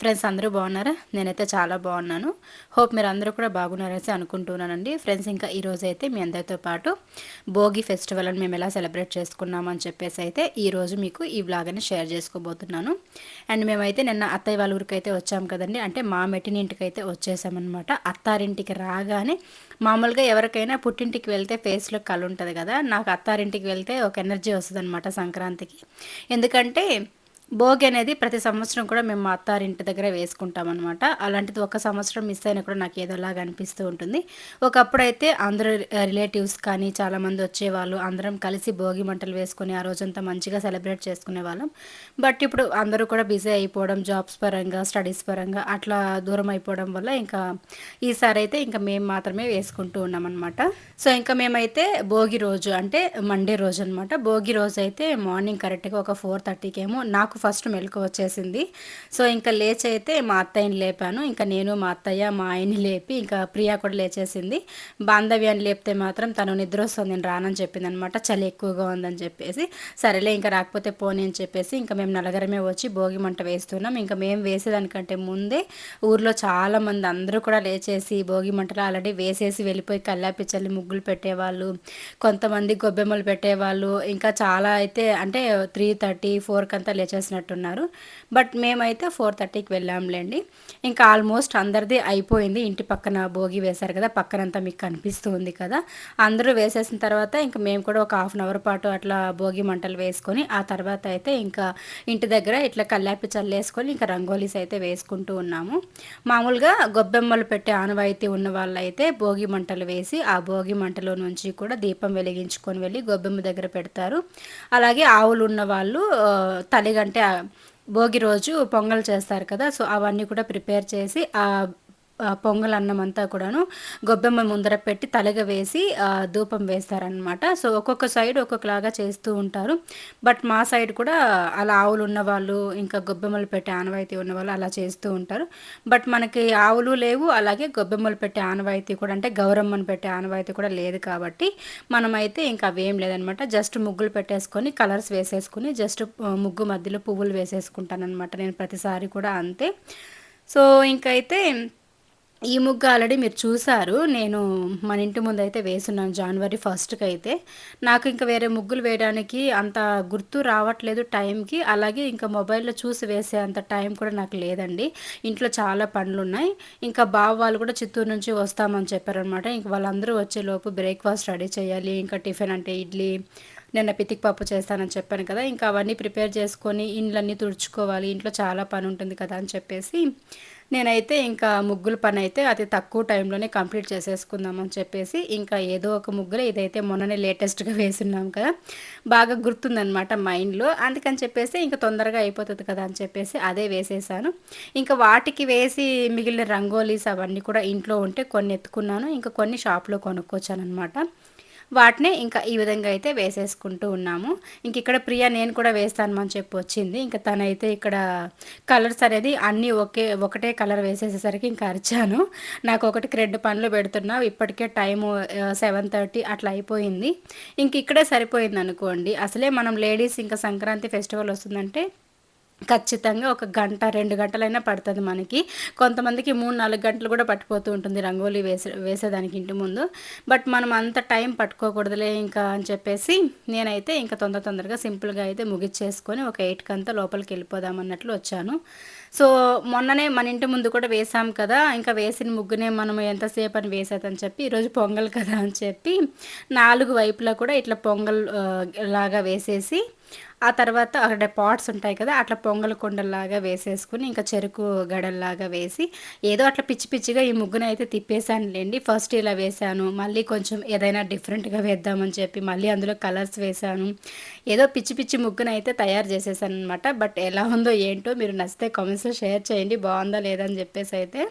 Friends అందరూ బాగున్నారా? నేనైతే చాలా బాగున్నాను. హోప్ మీరు అందరూ కూడా బాగున్నారనేసి అనుకుంటున్నానండి. ఫ్రెండ్స్ ఇంకా ఈరోజు అయితే మీ అందరితో పాటు భోగి ఫెస్టివల్ అని మేము ఎలా సెలబ్రేట్ చేసుకున్నామని చెప్పేసి అయితే ఈరోజు మీకు ఈ బ్లాగ్ అని షేర్ చేసుకోబోతున్నాను. అండ్ మేమైతే నిన్న అత్తయ్య వాళ్ళ ఊరికి అయితే వచ్చాం కదండి. అంటే మా మెట్టినింటికి అయితే వచ్చేసామన్నమాట. అత్తారింటికి రాగానే మామూలుగా ఎవరికైనా పుట్టింటికి వెళ్తే ఫేస్లో కళ్ళు ఉంటుంది కదా. నాకు అత్తారింటికి వెళ్తే ఒక ఎనర్జీ వస్తుంది సంక్రాంతికి. ఎందుకంటే భోగి అనేది ప్రతి సంవత్సరం కూడా మేము మా అత్తారింటి దగ్గర వేసుకుంటాం అనమాట అలాంటిది ఒక సంవత్సరం మిస్ అయినా కూడా నాకు ఏదోలాగా అనిపిస్తూ ఉంటుంది. ఒకప్పుడైతే అందరూ రిలేటివ్స్ కానీ చాలామంది వచ్చేవాళ్ళు అందరం కలిసి భోగి మంటలు వేసుకొని ఆ రోజంతా మంచిగా సెలబ్రేట్ చేసుకునే వాళ్ళం. బట్ ఇప్పుడు అందరూ కూడా బిజీ అయిపోవడం జాబ్స్ పరంగా స్టడీస్ పరంగా అట్లా దూరం అయిపోవడం వల్ల ఇంకా ఈసారి అయితే ఇంకా మేము మాత్రమే వేసుకుంటూ ఉన్నాం అనమాట సో ఇంకా మేమైతే భోగి రోజు అంటే మండే రోజు అనమాట భోగి రోజు అయితే మార్నింగ్ కరెక్ట్గా ఒక ఫోర్ థర్టీకి ఏమో నాకు నాకు ఫస్ట్ మెలకు వచ్చేసింది. సో ఇంకా లేచైతే అయితే మా అత్తయ్యని లేపాను. ఇంకా నేను మా అత్తయ్య మా ఆయన్ని లేపి ఇంకా ప్రియా కూడా లేచేసింది. బాంధవ్యాన్ని లేపితే మాత్రం తను నిద్ర వస్తుంది నేను రానని చెప్పింది అనమాట చలి ఎక్కువగా ఉందని చెప్పేసి. సరేలే ఇంకా రాకపోతే పోనీ అని చెప్పేసి ఇంకా మేము నలగరమే వచ్చి భోగి మంట వేస్తున్నాం. ఇంకా మేము వేసేదానికంటే ముందే ఊర్లో చాలామంది అందరూ కూడా లేచేసి భోగి మంటలు ఆల్రెడీ వేసేసి వెళ్ళిపోయి కల్లాపి చల్లి ముగ్గులు పెట్టేవాళ్ళు కొంతమంది గొబ్బెమ్మలు పెట్టేవాళ్ళు. ఇంకా చాలా అయితే అంటే త్రీ థర్టీ ఫోర్కి అంతా లేచేసి చేసినట్టున్నారు. బట్ మేమైతే ఫోర్ థర్టీకి వెళ్ళాంలేండి. ఇంకా ఆల్మోస్ట్ అందరిది అయిపోయింది. ఇంటి పక్కన భోగి వేశారు కదా పక్కనంతా మీకు కనిపిస్తుంది కదా. అందరూ వేసేసిన తర్వాత ఇంకా మేము కూడా ఒక హాఫ్ అన్ అవర్ పాటు అట్లా భోగి మంటలు వేసుకొని ఆ తర్వాత అయితే ఇంకా ఇంటి దగ్గర ఇట్లా కల్లాపి చల్లేసుకొని ఇంకా రంగోలీస్ అయితే వేసుకుంటూ ఉన్నాము. మామూలుగా గొబ్బెమ్మలు పెట్టే ఆనవాయితీ ఉన్న వాళ్ళైతే భోగి మంటలు వేసి ఆ భోగి మంటలో నుంచి కూడా దీపం వెలిగించుకొని వెళ్ళి గొబ్బెమ్మ దగ్గర పెడతారు. అలాగే ఆవులు ఉన్న వాళ్ళు తలిగంట అంటే భోగి రోజు పొంగల్ చేస్తారు కదా సో అవన్నీ కూడా ప్రిపేర్ చేసి ఆ పొంగల్ అన్నం అంతా కూడాను గొబ్బెమ్మ ముందర పెట్టి తలగ వేసి ధూపం వేస్తారనమాట సో ఒక్కొక్క సైడ్ ఒక్కొక్కలాగా చేస్తూ ఉంటారు. బట్ మా సైడ్ కూడా అలా ఆవులు ఉన్నవాళ్ళు ఇంకా గొబ్బెమ్మలు పెట్టే ఆనవాయితీ ఉన్నవాళ్ళు అలా చేస్తూ ఉంటారు. బట్ మనకి ఆవులు లేవు అలాగే గొబ్బెమ్మలు పెట్టే ఆనవాయితీ కూడా అంటే గౌరమ్మను పెట్టే ఆనవాయితీ కూడా లేదు కాబట్టి మనమైతే ఇంకా అవేం లేదనమాట జస్ట్ ముగ్గులు పెట్టేసుకొని కలర్స్ వేసేసుకుని జస్ట్ ముగ్గు మధ్యలో పువ్వులు వేసేసుకుంటాను అనమాట నేను ప్రతిసారి కూడా అంతే. సో ఇంకైతే ఈ ముగ్గు ఆల్రెడీ మీరు చూసారు. నేను మన ఇంటి ముందు అయితే వేసున్నాను జనవరి ఫస్ట్కి అయితే. నాకు ఇంకా వేరే ముగ్గులు వేయడానికి అంత గుర్తు రావట్లేదు టైంకి అలాగే ఇంకా మొబైల్లో చూసి వేసే అంత టైం కూడా నాకు లేదండి. ఇంట్లో చాలా పనులు ఉన్నాయి. ఇంకా బావ వాళ్ళు కూడా చిత్తూరు నుంచి వస్తామని చెప్పారనమాట ఇంక వాళ్ళందరూ వచ్చేలోపు బ్రేక్ఫాస్ట్ రెడీ చేయాలి. ఇంకా టిఫిన్ అంటే ఇడ్లీ నిన్న పితికి పప్పు చేస్తానని చెప్పాను కదా. ఇంకా అవన్నీ ప్రిపేర్ చేసుకొని ఇండ్లన్నీ తుడుచుకోవాలి. ఇంట్లో చాలా పని ఉంటుంది కదా అని చెప్పేసి నేనైతే ఇంకా ముగ్గుల పని అయితే అతి తక్కువ టైంలోనే కంప్లీట్ చేసేసుకుందామని చెప్పేసి ఇంకా ఏదో ఒక ముగ్గులు ఇదైతే మొన్ననే లేటెస్ట్గా వేసున్నాం కదా బాగా గుర్తుందనమాట మైండ్లో. అందుకని చెప్పేసి ఇంకా తొందరగా అయిపోతుంది కదా అని చెప్పేసి అదే వేసేసాను. ఇంకా వాటికి వేసి మిగిలిన రంగోలీస్ అవన్నీ కూడా ఇంట్లో ఉంటే కొన్ని ఎత్తుకున్నాను ఇంకా కొన్ని షాప్లో కొనుక్కొచ్చాను అనమాట వాటిని ఇంకా ఈ విధంగా అయితే వేసేసుకుంటూ ఉన్నాము. ఇంక ఇక్కడ ప్రియా నేను కూడా వేస్తాను అని చెప్పి వచ్చింది. ఇంకా తనైతే ఇక్కడ కలర్స్ అనేది అన్నీ ఒకే ఒకటే కలర్ వేసేసేసరికి ఇంకా అరిచాను. నాకు ఒకటికి రెండు పనులు పెడుతున్నావు. ఇప్పటికే టైము సెవెన్ థర్టీ అట్లా అయిపోయింది. ఇంక ఇక్కడే సరిపోయింది అనుకోండి అసలే మనం లేడీస్ ఇంకా సంక్రాంతి ఫెస్టివల్ వస్తుందంటే ఖచ్చితంగా ఒక గంట రెండు గంటలైనా పడుతుంది మనకి. కొంతమందికి మూడు నాలుగు గంటలు కూడా పట్టిపోతూ ఉంటుంది రంగోలీ వేసే వేసేదానికి ఇంటి ముందు. బట్ మనం అంత టైం పట్టుకోకూడదులే ఇంకా అని చెప్పేసి నేనైతే ఇంకా తొందర తొందరగా సింపుల్గా అయితే ముగిచ్చేసుకొని ఒక ఎయిట్కి అంతా లోపలికి వెళ్ళిపోదాం అన్నట్లు వచ్చాను. సో మొన్ననే మన ఇంటి ముందు కూడా వేసాం కదా ఇంకా వేసిన ముగ్గునే మనం ఎంతసేపు అని వేసేదని చెప్పి ఈరోజు పొంగల్ కదా అని చెప్పి నాలుగు వైపులా కూడా ఇట్లా పొంగల్ లాగా వేసేసి ఆ తర్వాత అక్కడ పాట్స్ ఉంటాయి కదా అట్లా పొంగల్ కొండల్లాగా వేసేసుకుని ఇంకా చెరుకు గడల్లాగా వేసి ఏదో అట్లా పిచ్చి పిచ్చిగా ఈ ముగ్గును అయితే తిప్పేశానులేండి. ఫస్ట్ ఇలా వేశాను మళ్ళీ కొంచెం ఏదైనా డిఫరెంట్గా వేద్దామని చెప్పి మళ్ళీ అందులో కలర్స్ వేశాను. ఏదో పిచ్చి పిచ్చి ముగ్గును అయితే తయారు చేసేసాను అనమాట బట్ ఎలా ఉందో ఏంటో మీరు నచ్చితే కామెంట్స్లో షేర్ చేయండి బాగుందా లేదని చెప్పేసి అయితే.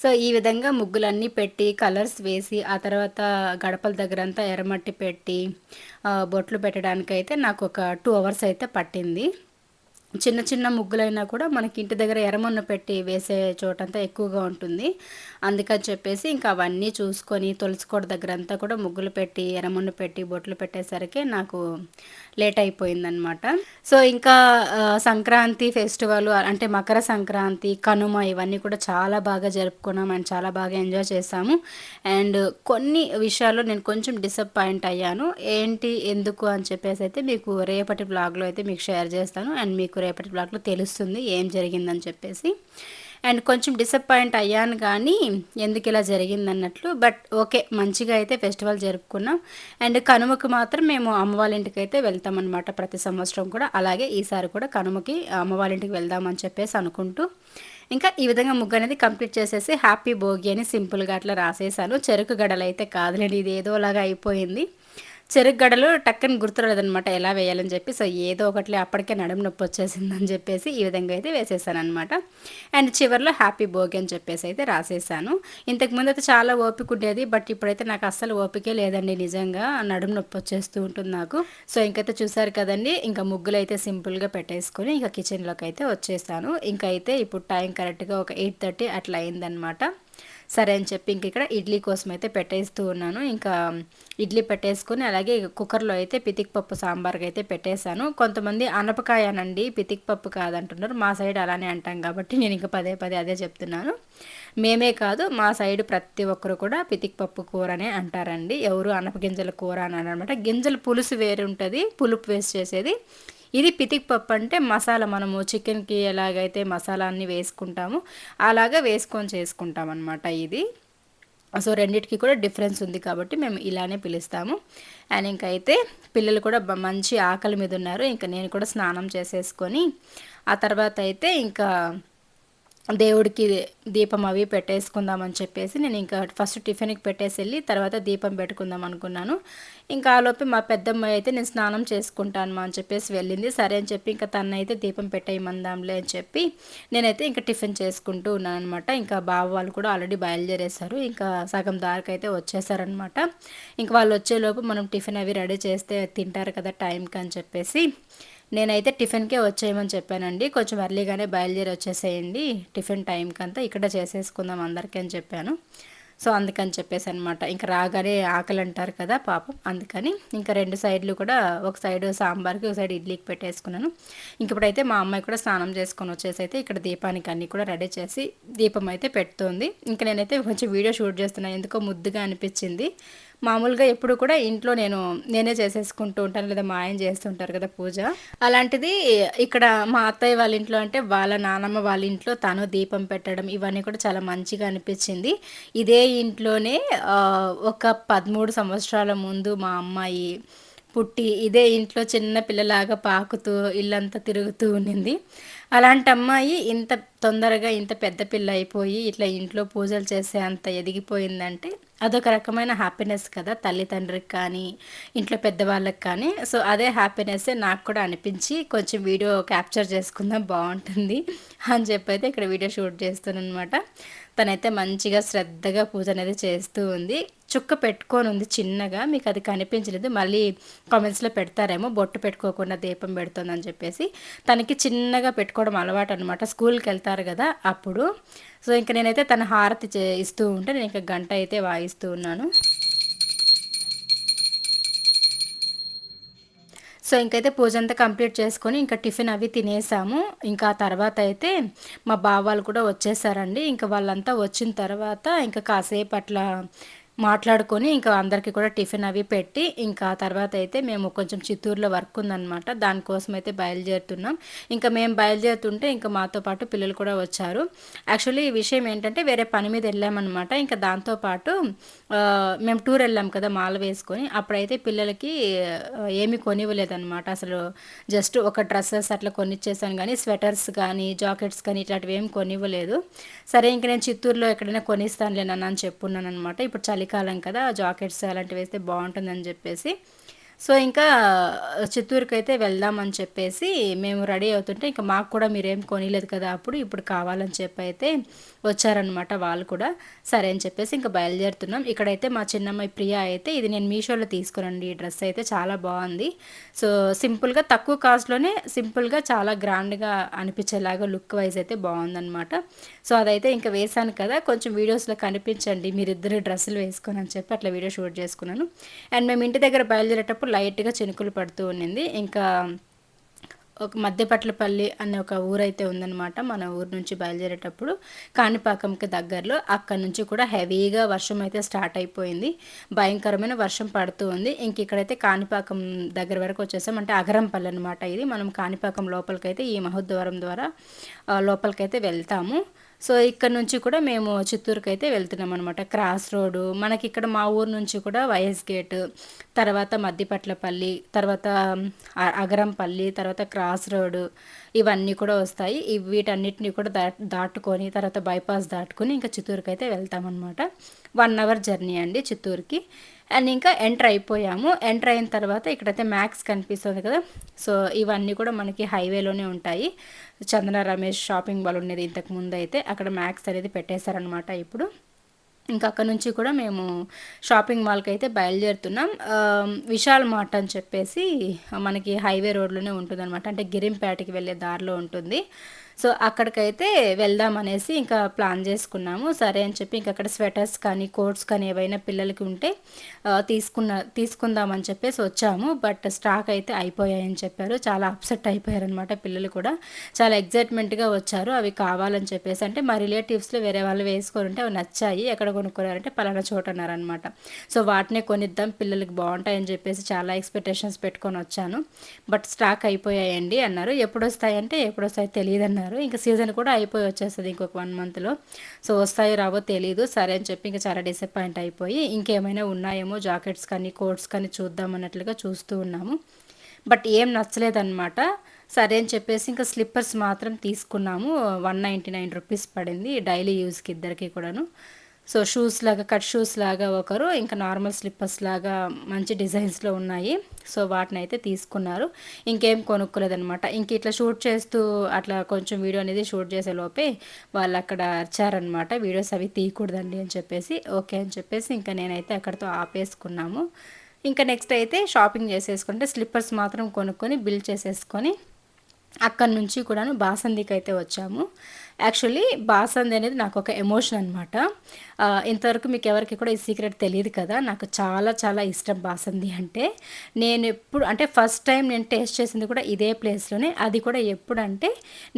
సో ఈ విధంగా ముగ్గులన్నీ పెట్టి కలర్స్ వేసి ఆ తర్వాత గడపల దగ్గర అంతా ఎర్రమట్టి పెట్టి బొట్లు పెట్టడానికైతే నాకు ఒక టూ అవర్స్ అయితే పట్టింది. చిన్న చిన్న ముగ్గులైనా కూడా మనకి ఇంటి దగ్గర ఎరమొన్న పెట్టి వేసే చోటంతా ఎక్కువగా ఉంటుంది. అందుకని చెప్పేసి ఇంకా అవన్నీ చూసుకొని తులసికోట దగ్గర అంతా కూడా ముగ్గులు పెట్టి ఎరమొన్న పెట్టి బొట్లు పెట్టేసరికి నాకు లేట్ అయిపోయిందనమాట సో ఇంకా సంక్రాంతి ఫెస్టివల్ అంటే మకర సంక్రాంతి కనుమ ఇవన్నీ కూడా చాలా బాగా జరుపుకున్నాం అండ్ చాలా బాగా ఎంజాయ్ చేసాము. అండ్ కొన్ని విషయాల్లో నేను కొంచెం డిసప్పాయింట్ అయ్యాను. ఏంటి ఎందుకు అని చెప్పేసి అయితే మీకు రేపటి బ్లాగ్లో అయితే మీకు షేర్ చేస్తాను. అండ్ మీకు రేపటి బ్లాగ్లో తెలుస్తుంది ఏం జరిగిందని చెప్పేసి. అండ్ కొంచెం డిసప్పాయింట్ అయ్యాను కానీ ఎందుకు ఇలా జరిగింది అన్నట్లు బట్ ఓకే మంచిగా అయితే ఫెస్టివల్ జరుపుకున్నాం. అండ్ కనుమకు మాత్రం మేము అమ్మ వాళ్ళ ఇంటికి అయితే వెళ్తామన్నమాట ప్రతి సంవత్సరం కూడా. అలాగే ఈసారి కూడా కనుమకి అమ్మ వాళ్ళ ఇంటికి వెళ్దామని చెప్పేసి అనుకుంటూ. ఇంకా ఈ విధంగా ముగ్గు అనేది కంప్లీట్ చేసేసి హ్యాపీ భోగి అని సింపుల్గా అట్లా రాసేసాను. చెరుకు గడలు అయితే కాదులేండి ఇది ఏదోలాగా అయిపోయింది. చెరుకు గడలు టక్కని గుర్తురాలేదనమాట ఎలా వేయాలని చెప్పి. సో ఏదో ఒకటి అప్పటికే నడుము నొప్పి వచ్చేసిందని చెప్పేసి ఈ విధంగా అయితే వేసేసాను అనమాట అండ్ చివరిలో హ్యాపీ భోగి అని చెప్పేసి అయితే రాసేసాను. ఇంతకుముందు అయితే చాలా ఓపిక ఉండేది. బట్ ఇప్పుడైతే నాకు అస్సలు ఓపికే లేదండి నిజంగా. నడుము నొప్పి వచ్చేస్తూ ఉంటుంది నాకు. సో ఇంకైతే చూసారు కదండి. ఇంకా ముగ్గులు అయితే సింపుల్గా పెట్టేసుకొని ఇంకా కిచెన్లోకి అయితే వచ్చేసాను. ఇంకైతే ఇప్పుడు టైం కరెక్ట్గా ఒక ఎయిట్ థర్టీ అట్లా అయిందనమాట సరే అని చెప్పి ఇంక ఇక్కడ ఇడ్లీ కోసం అయితే పెట్టేస్తూ ఉన్నాను. ఇంకా ఇడ్లీ పెట్టేసుకుని అలాగే కుక్కర్లో అయితే పితికిపప్పు సాంబార్కి అయితే పెట్టేశాను. కొంతమంది అనపకాయనండి పితికిపప్పు కాదంటున్నారు. మా సైడ్ అలానే అంటాం కాబట్టి నేను ఇంకా పదే పదే అదే చెప్తున్నాను. మేమే కాదు మా సైడ్ ప్రతి ఒక్కరు కూడా పితిక్ పప్పు కూరనే అంటారండి. ఎవరు అనపగింజల కూర అని అనమాట గింజల పులుసు వేరు ఉంటుంది పులుపు వేస్ట్ చేసేది. ఇది పితిక్ పప్పు అంటే మసాలా మనము చికెన్కి ఎలాగైతే మసాలా అన్ని వేసుకుంటాము అలాగా వేసుకొని చేసుకుంటాం అనమాట ఇది. సో రెండిటికి కూడా డిఫరెన్స్ ఉంది కాబట్టి మేము ఇలానే పిలుస్తాము. అండ్ ఇంకైతే పిల్లలు కూడా మంచి ఆకలి మీద ఉన్నారు. ఇంకా నేను కూడా స్నానం చేసేసుకొని ఆ తర్వాత అయితే ఇంకా దేవుడికి దీపం అవి పెట్టేసుకుందామని చెప్పేసి నేను ఇంకా ఫస్ట్ టిఫిన్కి పెట్టేసి వెళ్ళి తర్వాత దీపం పెట్టుకుందాం అనుకున్నాను. ఇంకా ఆలోపు మా పెద్దమ్మాయి అయితే నేను స్నానం చేసుకుంటాను అని చెప్పేసి వెళ్ళింది. సరే అని చెప్పి ఇంకా తనైతే దీపం పెట్టేయమందాంలే అని చెప్పి నేనైతే ఇంకా టిఫిన్ చేసుకుంటూ ఉన్నాను అనమాట ఇంకా బావ వాళ్ళు కూడా ఆల్రెడీ బయలుదేరేశారు. ఇంకా సగం దారికి అయితే వచ్చేసారనమాట ఇంకా వాళ్ళు వచ్చేలోపు మనం టిఫిన్ అవి రెడీ చేస్తే తింటారు కదా టైంకి అని చెప్పేసి నేనైతే టిఫిన్కే వచ్చేయమని చెప్పానండి. కొంచెం ఎర్లీగానే బయలుదేరి వచ్చేసేయండి. టిఫిన్ టైంకి అంతా ఇక్కడ చేసేసుకుందాం అందరికీ అని చెప్పాను. సో అందుకని చెప్పేసి అనమాట ఇంకా రాగానే ఆకలి అంటారు కదా పాపం. అందుకని ఇంకా రెండు సైడ్లు కూడా ఒక సైడ్ సాంబార్కి ఒక సైడ్ ఇడ్లీకి పెట్టేసుకున్నాను. ఇంక ఇప్పుడైతే మా అమ్మాయి కూడా స్నానం చేసుకొని వచ్చేసి అయితే ఇక్కడ దీపానికి అన్నీ కూడా రెడీ చేసి దీపం అయితే పెడుతుంది. ఇంకా నేనైతే కొంచెం వీడియో షూట్ చేస్తున్నాను ఎందుకో ముద్దుగా అనిపించింది. మామూలుగా ఎప్పుడు కూడా ఇంట్లో నేను నేనే చేసేసుకుంటూ ఉంటాను లేదా మా ఆయన చేస్తుంటారు కదా పూజ. అలాంటిది ఇక్కడ మా అత్తయ్య వాళ్ళ ఇంట్లో అంటే వాళ్ళ నానమ్మ వాళ్ళ ఇంట్లో తను దీపం పెట్టడం ఇవన్నీ కూడా చాలా మంచిగా అనిపించింది. ఇదే ఇంట్లోనే ఒక పదమూడు సంవత్సరాల ముందు మా అమ్మాయి పుట్టి ఇదే ఇంట్లో చిన్న పిల్లలాగా పాకుతూ ఇల్లంతా తిరుగుతూ ఉండింది. అలాంటి అమ్మాయి ఇంత తొందరగా ఇంత పెద్ద పిల్ల అయిపోయి ఇట్లా ఇంట్లో పూజలు చేసే అంత ఎదిగిపోయిందంటే అదొక రకమైన హ్యాపీనెస్ కదా తల్లిదండ్రికి కానీ ఇంట్లో పెద్దవాళ్ళకి కానీ. సో అదే హ్యాపీనెస్ నాకు కూడా అనిపించి కొంచెం వీడియో క్యాప్చర్ చేసుకుందాం బాగుంటుంది అని చెప్పి అయితే ఇక్కడ వీడియో షూట్ చేస్తాను అనమాట తనైతే మంచిగా శ్రద్ధగా పూజ అనేది చేస్తూ ఉంది. చుక్క పెట్టుకొని ఉంది చిన్నగా. మీకు అది కనిపించలేదు. మళ్ళీ కామెంట్స్లో పెడతారేమో బొట్టు పెట్టుకోకుండా దీపం పెడుతుందని చెప్పేసి. తనకి చిన్నగా పెట్టుకోవడం అలవాటు అనమాట స్కూల్కి వెళ్తారు కదా అప్పుడు. సో ఇంకా నేనైతే తన హారతి ఇస్తూ ఉంటే నేను ఇంకా గంట అయితే వాయిస్తూ ఉన్నాను. సో ఇంకైతే పూజ అంతా కంప్లీట్ చేసుకొని ఇంకా టిఫిన్ అవి తినేసాము. ఇంకా తర్వాత అయితే మా బావాలు కూడా వచ్చేసారండి. ఇంకా వాళ్ళంతా వచ్చిన తర్వాత ఇంకా కాసేపు అట్లా మాట్లాడుకొని ఇంకా అందరికీ కూడా టిఫిన్ అవి పెట్టి ఇంకా తర్వాత అయితే మేము కొంచెం చిత్తూరులో వర్క్ ఉందన్నమాట. దానికోసం అయితే బయలుదేరుతున్నాం. ఇంకా మేము బయలుదేరుతుంటే ఇంకా మాతో పాటు పిల్లలు కూడా వచ్చారు. యాక్చువల్లీ ఈ విషయం ఏంటంటే వేరే పని మీద వెళ్ళామన్నమాట. ఇంకా దాంతోపాటు మేము టూర్ వెళ్ళాం కదా మాల వేసుకొని. అప్పుడైతే పిల్లలకి ఏమి కొనివ్వలేదన్నమాట. అసలు జస్ట్ ఒక డ్రెస్సెస్ అట్లా కొనిచ్చేసాను కానీ స్వెటర్స్ కానీ జాకెట్స్ కానీ ఇట్లాంటివి ఏమి కొనివ్వలేదు. సరే ఇంక నేను చిత్తూరులో ఎక్కడైనా కొనిస్తానులే అని చెప్పున్నాను అనమాట ఇప్పుడు చలి చలికాలం కదా జాకెట్స్ అలాంటివి వేస్తే బాగుంటుందని చెప్పేసి సో ఇంకా చిత్తూరుకి అయితే వెళ్దామని చెప్పేసి మేము రెడీ అవుతుంటే ఇంకా మాకు కూడా మీరేం కొనిలేదు కదా అప్పుడు ఇప్పుడు కావాలని చెప్పి అయితే వచ్చారనమాట వాళ్ళు కూడా. సరే అని చెప్పేసి ఇంకా బయలుదేరుతున్నాం. ఇక్కడైతే మా చిన్నమ్మాయి ప్రియా అయితే ఇది నేను మీషోలో తీసుకురండి ఈ డ్రెస్ అయితే చాలా బాగుంది. సో సింపుల్గా తక్కువ కాస్ట్లోనే సింపుల్గా చాలా గ్రాండ్గా అనిపించేలాగా లుక్ వైజ్ అయితే బాగుందనమాట సో అదైతే ఇంకా వేశాను కదా కొంచెం వీడియోస్లో కనిపించండి. మీరిద్దరు డ్రెస్సులు వేసుకొని అని చెప్పి అట్లా వీడియో షూట్ చేసుకున్నాను. అండ్ మేము ఇంటి దగ్గర బయలుదేరేటప్పుడు లైట్గా చినుకులు పడుతూ ఉండింది. ఇంకా ఒక మధ్యపట్లపల్లి అనే ఒక ఊరైతే ఉందన్నమాట. మన ఊరు నుంచి బయలుదేరేటప్పుడు కాణిపాకంకి దగ్గరలో. అక్కడ నుంచి కూడా హెవీగా వర్షం అయితే స్టార్ట్ అయిపోయింది. భయంకరమైన వర్షం పడుతూ ఉంది. ఇంక ఇక్కడైతే కాణిపాకం దగ్గర వరకు వచ్చేసాం. అంటే అగరంపల్లి అనమాట ఇది. మనం కాణిపాకం లోపలికైతే ఈ మహోద్వారం ద్వారా లోపలికైతే వెళ్తాము. సో ఇక్కడ నుంచి కూడా మేము చిత్తూరుకి అయితే వెళ్తున్నాం అనమాట క్రాస్ రోడ్డు మనకి ఇక్కడ మా ఊరు నుంచి కూడా వైఎస్ గేట్ తర్వాత మద్దిపట్లపల్లి తర్వాత అగరంపల్లి తర్వాత క్రాస్ రోడ్డు ఇవన్నీ కూడా వస్తాయి. వీటన్నిటిని కూడా దా దాటుకొని తర్వాత బైపాస్ దాటుకొని ఇంకా చిత్తూరుకి అయితే వెళ్తామన్నమాట. వన్ అవర్ జర్నీ అండి చిత్తూరుకి. అండ్ ఇంకా ఎంటర్ అయిపోయాము. ఎంటర్ అయిన తర్వాత ఇక్కడైతే మ్యాక్స్ కనిపిస్తుంది కదా. సో ఇవన్నీ కూడా మనకి హైవేలోనే ఉంటాయి. చందన రమేష్ షాపింగ్ మాల్ ఉండేది ఇంతకు ముందు అయితే. అక్కడ మ్యాక్స్ అనేది పెట్టేశారనమాట ఇప్పుడు. ఇంకా అక్కడ నుంచి కూడా మేము షాపింగ్ మాల్కి అయితే బయలుదేరుతున్నాం. Um, విశాల్ మార్ట్ అని చెప్పేసి మనకి హైవే రోడ్లోనే ఉంటుంది అనమాట అంటే గిరింపేటకి వెళ్ళే దారిలో ఉంటుంది. సో అక్కడికైతే వెళ్దాం అనేసి ఇంకా ప్లాన్ చేసుకున్నాము. సరే అని చెప్పి ఇంకా అక్కడ స్వెటర్స్ కానీ కోట్స్ కానీ ఏవైనా పిల్లలకి ఉంటే తీసుకున్న తీసుకుందామని చెప్పేసి వచ్చాము. బట్ స్టాక్ అయితే అయిపోయాయని చెప్పారు. చాలా అప్సెట్ అయిపోయారనమాట పిల్లలు కూడా. చాలా ఎగ్జైట్మెంట్గా వచ్చారు. అవి కావాలని చెప్పేసి అంటే మా రిలేటివ్స్లో వేరే వాళ్ళు వేసుకోరుంటే అవి నచ్చాయి. ఎక్కడ కొనుక్కున్నారంటే పలానా చోట అన్నారనమాట సో వాటినే కొనిద్దాం. పిల్లలకి బాగుంటాయని చెప్పేసి చాలా ఎక్స్పెక్టేషన్స్ పెట్టుకొని వచ్చాను. బట్ స్టాక్ అయిపోయాయండి అన్నారు. ఎప్పుడు వస్తాయంటే ఎప్పుడు వస్తాయో తెలియదు అన్నారు అన్నారు ఇంకా సీజన్ కూడా అయిపోయి వచ్చేస్తుంది ఇంకొక వన్ మంత్లో సో వస్తాయో రావో తెలియదు సరే అని చెప్పి ఇంకా చాలా డిసప్పాయింట్ అయిపోయి ఇంకేమైనా ఉన్నాయేమో జాకెట్స్ కానీ కోట్స్ కానీ చూద్దాం అన్నట్లుగా చూస్తూ ఉన్నాము. బట్ ఏం నచ్చలేదన్నమాట. సరే అని చెప్పేసి ఇంకా స్లిప్పర్స్ మాత్రం తీసుకున్నాము. వన్ నైంటీ నైన్ రూపీస్ పడింది డైలీ యూస్కి ఇద్దరికి కూడాను. సో షూస్ లాగా కట్ షూస్ లాగా ఒకరు ఇంకా నార్మల్ స్లిప్పర్స్ లాగా మంచి డిజైన్స్లో ఉన్నాయి. సో వాటిని అయితే తీసుకున్నారు. ఇంకేం కొనుక్కోలేదనమాట ఇంక ఇట్లా షూట్ చేస్తూ అట్లా కొంచెం వీడియో అనేది షూట్ చేసే లోపే వాళ్ళు అక్కడ అరిచారనమాట వీడియోస్ అవి తీయకూడదండి అని చెప్పేసి ఓకే అని చెప్పేసి ఇంకా నేనైతే అక్కడితో ఆపేసుకున్నాము. ఇంకా నెక్స్ట్ అయితే షాపింగ్ చేసేసుకుంటే స్లిప్పర్స్ మాత్రం కొనుక్కొని బిల్ చేసేసుకొని అక్కడి నుంచి కూడాను బాసందికి అయితే వచ్చాము. యాక్చువల్లీ బాసంది అనేది నాకు ఒక ఎమోషన్ అనమాట ఇంతవరకు మీకు ఎవరికి కూడా ఈ సీక్రెట్ తెలియదు కదా. నాకు చాలా చాలా ఇష్టం బాసంది అంటే. నేను ఎప్పుడు అంటే ఫస్ట్ టైం నేను టేస్ట్ చేసింది కూడా ఇదే ప్లేస్లోనే అది కూడా ఎప్పుడంటే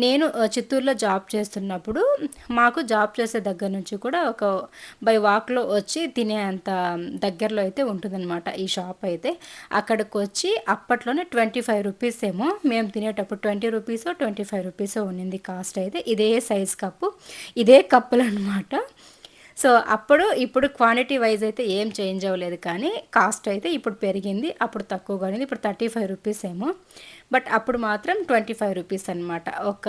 నేను చిత్తూరులో జాబ్ చేస్తున్నప్పుడు మాకు జాబ్ చేసే దగ్గర నుంచి కూడా ఒక బై వాక్లో వచ్చి తినే అంత దగ్గరలో అయితే ఉంటుందన్నమాట ఈ షాప్ అయితే. అక్కడికి వచ్చి అప్పట్లోనే ట్వంటీ ఫైవ్ రూపీస్ ఏమో మేము తినేటప్పుడు ట్వంటీ రూపీసో ట్వంటీ ఫైవ్ రూపీసో ఉన్నింది కాస్ట్ అయితే. ఇదే సైజ్ కప్పు ఇదే కప్పులు అనమాట సో అప్పుడు ఇప్పుడు క్వాంటిటీ వైజ్ అయితే ఏం చేంజ్ అవ్వలేదు కానీ కాస్ట్ అయితే ఇప్పుడు పెరిగింది అప్పుడు తక్కువగా ఉంది ఇప్పుడు థర్టీ ఫైవ్ రూపీస్ ఏమో. బట్ అప్పుడు మాత్రం ట్వంటీ ఫైవ్ రూపీస్ అనమాట ఒక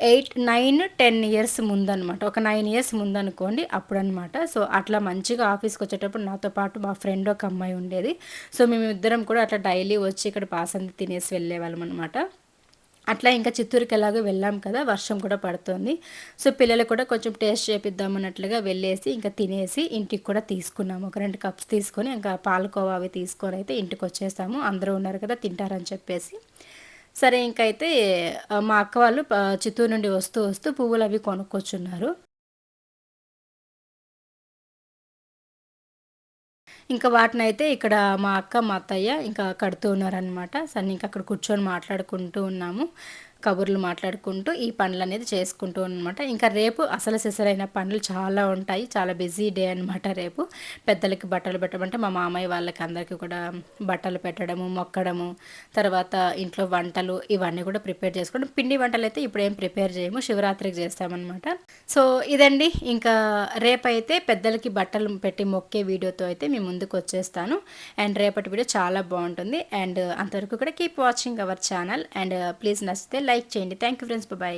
ఎయిట్ నైన్ టెన్ ఇయర్స్ ముందనమాట ఒక నైన్ ఇయర్స్ ముందనుకోండి అప్పుడు అనమాట సో అట్లా మంచిగా ఆఫీస్కి వచ్చేటప్పుడు నాతో పాటు మా ఫ్రెండ్ ఒక అమ్మాయి ఉండేది. సో మేము ఇద్దరం కూడా అట్లా డైలీ వచ్చి ఇక్కడ పాసంది తినేసి వెళ్ళేవాళ్ళం అనమాట అట్లా ఇంకా చిత్తూరుకి ఎలాగో వెళ్ళాం కదా వర్షం కూడా పడుతుంది. సో పిల్లలు కూడా కొంచెం టేస్ట్ చేపిద్దాం అన్నట్లుగా వెళ్ళేసి ఇంకా తినేసి ఇంటికి కూడా తీసుకున్నాము ఒక రెండు కప్స్ తీసుకొని ఇంకా పాలకోవా అవి తీసుకొని అయితే ఇంటికి వచ్చేసాము. అందరూ ఉన్నారు కదా తింటారని చెప్పేసి. సరే ఇంకైతే మా అక్క వాళ్ళు చిత్తూరు నుండి వస్తూ వస్తూ పువ్వులు అవి కొనుక్కొచ్చున్నారు. ఇంకా వాటినైతే ఇక్కడ మా అక్క మా అత్తయ్య ఇంకా కడుతూ ఉన్నారనమాట సరే ఇంకా అక్కడ కూర్చొని మాట్లాడుకుంటూ ఉన్నాము. కబుర్లు మాట్లాడుకుంటూ ఈ పనులు అనేది చేసుకుంటూ అనమాట ఇంకా రేపు అసలు సిసరైన పనులు చాలా ఉంటాయి. చాలా బిజీ డే అనమాట రేపు. పెద్దలకి బట్టలు పెట్టమంటే మా మామయ్య వాళ్ళకి అందరికీ కూడా బట్టలు పెట్టడము మొక్కడము తర్వాత ఇంట్లో వంటలు ఇవన్నీ కూడా ప్రిపేర్ చేసుకోవడం. పిండి వంటలు అయితే ఇప్పుడు ఏం ప్రిపేర్ చేయము శివరాత్రికి చేస్తామన్నమాట. సో ఇదండి. ఇంకా రేపైతే పెద్దలకి బట్టలు పెట్టి మొక్కే వీడియోతో అయితే మీ ముందుకు వచ్చేస్తాను. అండ్ రేపటి వీడియో చాలా బాగుంటుంది. అండ్ అంతవరకు కూడా keep watching our channel and please నచ్చితే లైక్ చేయండి. Thank you friends bye